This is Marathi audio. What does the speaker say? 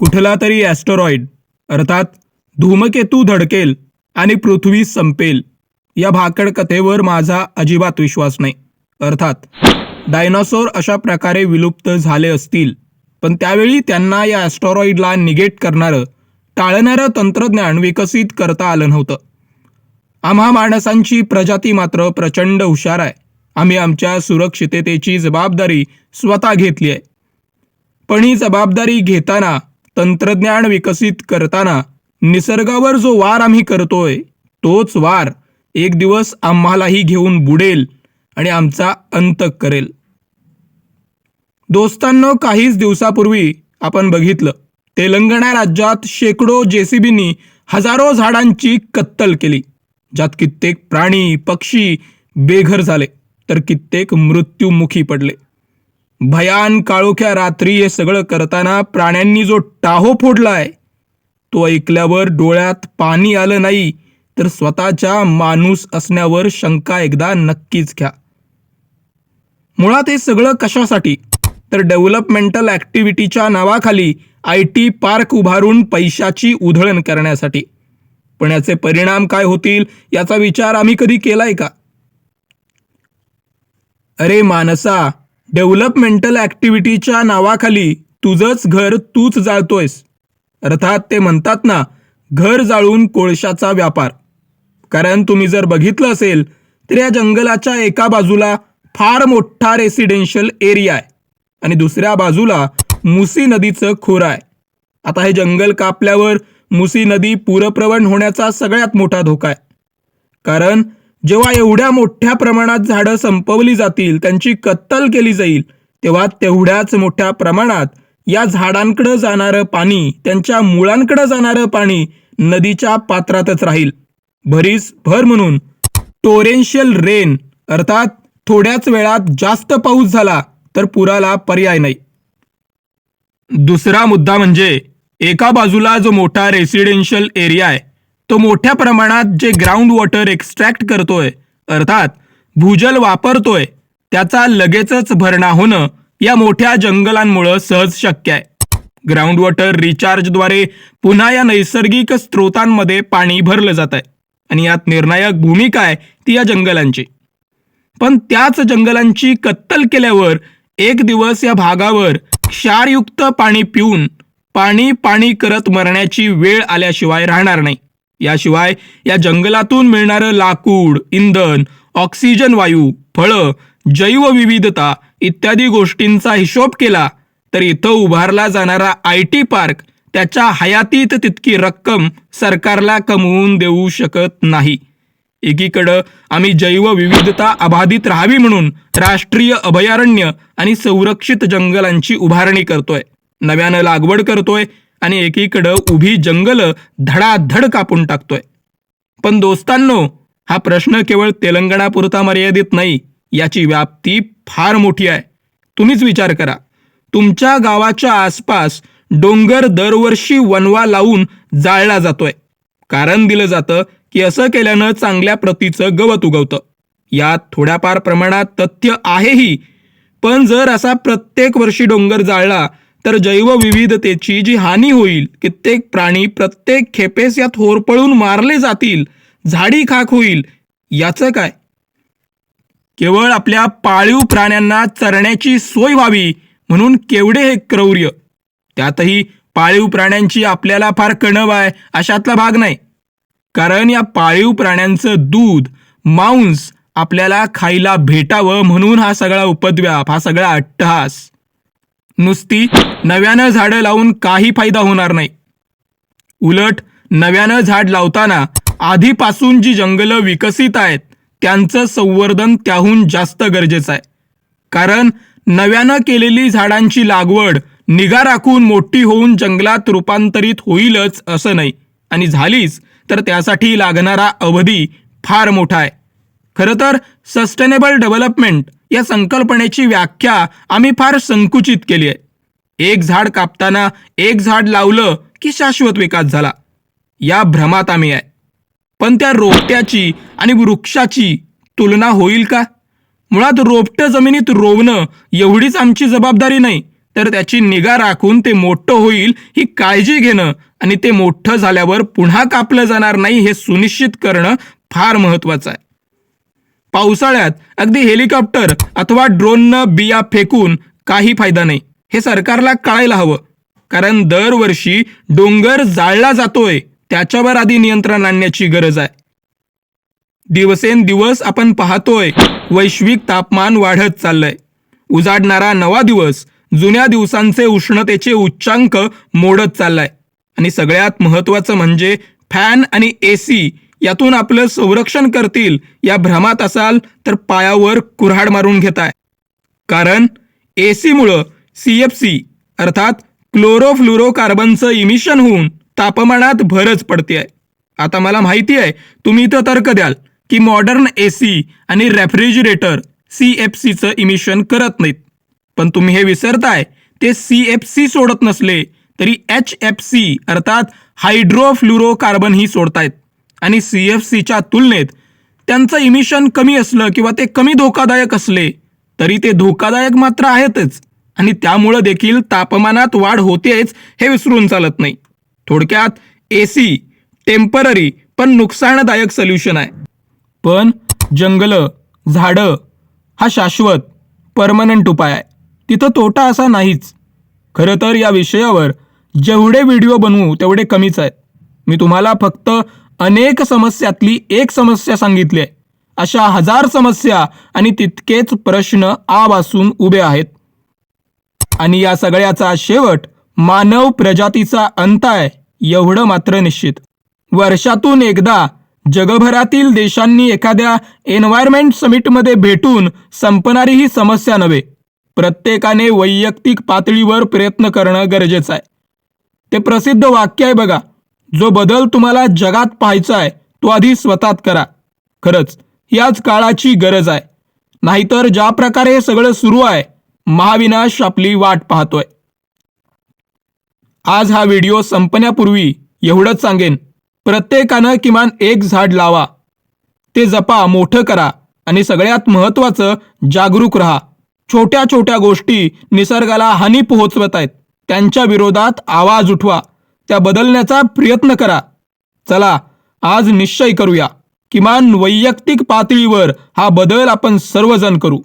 कुठला तरी ॲस्टरॉइड अर्थात धूमकेतू धडकेल आणि पृथ्वी संपेल. या भाकड कथेवर माझा अजिबात विश्वास नाही. अर्थात डायनासोर अशा प्रकारे विलुप्त झाले असतील पण त्यावेळी त्यांना या ॲस्टरॉइडला निगेट करणारं टाळणारं तंत्रज्ञान विकसित करता आलं नव्हतं. आम्हा माणसांची प्रजाती मात्र प्रचंड हुशार आहे. आम्ही आमच्या सुरक्षिततेची जबाबदारी स्वतः घेतली आहे. पण ही जबाबदारी घेताना तंत्रज्ञान विकसित करताना निसर्गावर जो वार आम्ही करतोय तोच वार एक दिवस आम्हालाही घेऊन बुडेल आणि आमचा अंत करेल. दोस्तांनो काहीच दिवसापूर्वी आपण बघितलं तेलंगणा राज्यात शेकडो जेसीबींनी हजारो झाडांची कत्तल केली ज्यात कित्येक प्राणी पक्षी बेघर झाले तर कित्येक मृत्युमुखी पडले. भयान काळोख्या रात्री हे सगळं करताना प्राण्यांनी जो टाहो फोडलाय तो ऐकल्यावर डोळ्यात पाणी आलं नाही तर स्वतःच्या माणूस असण्यावर शंका एकदा नक्कीच घ्या. मुळात हे सगळं कशासाठी? तर डेव्हलपमेंटल ॲक्टिव्हिटीच्या नावाखाली आय टी पार्क उभारून पैशाची उधळण करण्यासाठी. पण याचे परिणाम काय होतील याचा विचार आम्ही कधी केलाय का? अरे मानसा डेव्हलपमेंटल ॲक्टिव्हिटीच्या नावाखाली तुझंच घर तूच जाळतोयस. अर्थात ते म्हणतात ना घर जाळून कोळशाचा व्यापार. कारण तुम्ही जर बघितलं असेल तर या जंगलाच्या एका बाजूला फार मोठा रेसिडेन्शियल एरिया आहे आणि दुसऱ्या बाजूला मुसी नदीचं खोरं आहे. आता हे जंगल कापल्यावर मुसी नदी पूरप्रवण होण्याचा सगळ्यात मोठा धोका आहे. कारण जेव्हा एवढ्या मोठ्या प्रमाणात झाडं संपवली जातील त्यांची कत्तल केली जाईल तेव्हा तेवढ्याच मोठ्या प्रमाणात या झाडांकडं जाणारं पाणी त्यांच्या मुळांकडं जाणारं पाणी नदीच्या पात्रातच राहील. भरीस भर म्हणून टोरेन्शियल रेन अर्थात थोड्याच वेळात जास्त पाऊस झाला तर पुराला पर्याय नाही. दुसरा मुद्दा म्हणजे एका बाजूला जो मोठा रेसिडेन्शियल एरिया आहे तो मोठ्या प्रमाणात जे ग्राउंड वॉटर एक्स्ट्रॅक्ट करतोय अर्थात भूजल वापरतोय त्याचा लगेचच भरणा होणं या मोठ्या जंगलांमुळं सहज शक्य आहे. ग्राउंड वॉटर रिचार्जद्वारे पुन्हा या नैसर्गिक स्रोतांमध्ये पाणी भरलं जात आहे आणि यात निर्णायक भूमिका आहे ती या जंगलांची. पण त्याच जंगलांची कत्तल केल्यावर एक दिवस या भागावर क्षारयुक्त पाणी पिऊन पाणी पाणी करत मरण्याची वेळ आल्याशिवाय राहणार नाही. याशिवाय या जंगलातून मिळणारं लाकूड इंधन ऑक्सिजन वायू फळं जैवविविधता इत्यादी गोष्टींचा हिशोब केला तर इथं उभारला जाणारा आय टी पार्क त्याच्या हयातीत तितकी रक्कम सरकारला कमवून देऊ शकत नाही. एकीकडं आम्ही जैवविविधता अबाधित राहावी म्हणून राष्ट्रीय अभयारण्य आणि संरक्षित जंगलांची उभारणी करतोय. नव्यानं लागवड करतोय. आणि एकीकडं उभी जंगलं धडाधड कापून टाकतोय. पण दोस्तांनो हा प्रश्न केवळ तेलंगणापुरता मर्यादित नाही याची व्याप्ती फार मोठी आहे. तुम्हीच विचार करा. तुमच्या गावाच्या आसपास डोंगर दरवर्षी वनवा लावून जाळला जातोय. कारण दिलं जातं की असं केल्यानं चांगल्या प्रतीचं गवत उगवतं. यात थोड्याफार प्रमाणात तथ्य आहेही. पण जर असा प्रत्येक वर्षी डोंगर जाळला तर जैवविविधतेची जी हानी होईल कित्येक प्राणी प्रत्येक खेपेस यात होरपळून मारले जातील झाडी खाक होईल याचं काय? केवळ आपल्या पाळीव प्राण्यांना चरण्याची सोय व्हावी म्हणून केवढे हे क्रौर्य? त्यातही पाळीव प्राण्यांची आपल्याला फार कणव आहे अशातला भाग नाही. कारण या पाळीव प्राण्यांचं दूध मांस आपल्याला खायला भेटावं म्हणून हा सगळा उपद्व्याप हा सगळा अट्टहास. नुसती नव्यानं झाडं लावून काही फायदा होणार नाही. उलट नव्यानं झाड लावताना आधीपासून जी जंगलं विकसित आहेत त्यांचं संवर्धन त्याहून जास्त गरजेचं आहे. कारण नव्यानं केलेली झाडांची लागवड निगा राखून मोठी होऊन जंगलात रूपांतरित होईलच असं नाही. आणि झालीच तर त्यासाठी लागणारा अवधी फार मोठा आहे. खरं तर सस्टेनेबल डेव्हलपमेंट या संकल्पनेची व्याख्या आम्ही फार संकुचित केली आहे. एक झाड कापताना एक झाड लावलं की शाश्वत विकास झाला. या भ्रमात आम्ही आहे. पण त्या रोपट्याची आणि वृक्षाची तुलना होईल का? मुळात रोपटं जमिनीत रोवणं एवढीच आमची जबाबदारी नाही तर त्याची निगा राखून ते मोठं होईल ही काळजी घेणं आणि ते मोठं झाल्यावर पुन्हा कापलं जाणार नाही हे सुनिश्चित करणं फार महत्त्वाचं आहे. पावसाळ्यात अगदी हेलिकॉप्टर अथवा ड्रोननं बिया फेकून काही फायदा नाही. हे सरकारला कळायला हवं. कारण दरवर्षी डोंगर जाळला जातोय त्याच्यावर आधी नियंत्रण आणण्याची गरज आहे. दिवसेंदिवस आपण पाहतोय वैश्विक तापमान वाढत चाललंय. उजाडणारा नवा दिवस जुन्या दिवसांचे उष्णतेचे उच्चांक मोडत चाललाय. आणि सगळ्यात महत्वाचं म्हणजे फॅन आणि ए सी यातून आपलं संरक्षण करतील या भ्रमात असाल तर पायावर कुऱ्हाड मारून घेताय. कारण ए सीमुळं सी एफ सी अर्थात क्लोरोफ्लुरोकार्बनचं इमिशन होऊन तापमानात भरच पडते आहे आता मला माहिती आहे तुम्ही इथं तर्क द्याल की मॉडर्न ए सी आणि रेफ्रिजरेटर सी एफ सीचं इमिशन करत नाहीत. पण तुम्ही हे विसरताय ते सी एफ सी सोडत नसले तरी एच एफ सी अर्थात हायड्रोफ्लुरोकार्बन ही सोडतायत. आणि सी एफ सीच्या तुलनेत त्यांचं इमिशन कमी असलं किंवा ते कमी धोकादायक असले तरी ते धोकादायक मात्र आहेतच. आणि त्यामुळं देखील तापमानात वाढ होतेच हे विसरून चालत नाही. थोडक्यात ए सी टेंपररी पण नुकसानदायक सोल्युशन आहे. पण जंगलं झाडं हा शाश्वत परमनंट उपाय आहे. तिथं तोटा असा नाहीच. खरं तर या विषयावर जेवढे व्हिडिओ बनवू तेवढे कमीच आहेत. मी तुम्हाला फक्त अनेक समस्यातली एक समस्या सांगितली आहे. अशा हजार समस्या आणि तितकेच प्रश्न आवासून उभे आहेत. आणि या सगळ्याचा शेवट मानव प्रजातीचा अंत आहे एवढं मात्र निश्चित. वर्षातून एकदा जगभरातील देशांनी एखाद्या एन्व्हायरमेंट समिटमध्ये भेटून संपणारी ही समस्या नव्हे. प्रत्येकाने वैयक्तिक पातळीवर प्रयत्न करणं गरजेचं आहे. ते प्रसिद्ध वाक्य आहे बघा जो बदल तुम्हाला जगात पाहायचा आहे तो आधी स्वतःत करा. खरंच याच काळाची गरज आहे. नाहीतर ज्या प्रकारे हे सगळं सुरू आहे महाविनाश आपली वाट पाहतोय. आज हा व्हिडिओ संपण्यापूर्वी एवढंच सांगेन. प्रत्येकानं किमान एक झाड लावा. ते जपा मोठं करा आणि सगळ्यात महत्वाचं जागरूक राहा. छोट्या छोट्या गोष्टी निसर्गाला हानी पोहोचवत आहेत. त्यांच्या विरोधात आवाज उठवा. त्या बदलण्याचा प्रयत्न करा. चला आज निश्चय करूया. किमान वैयक्तिक पातळीवर हा बदल आपण सर्वजण करू.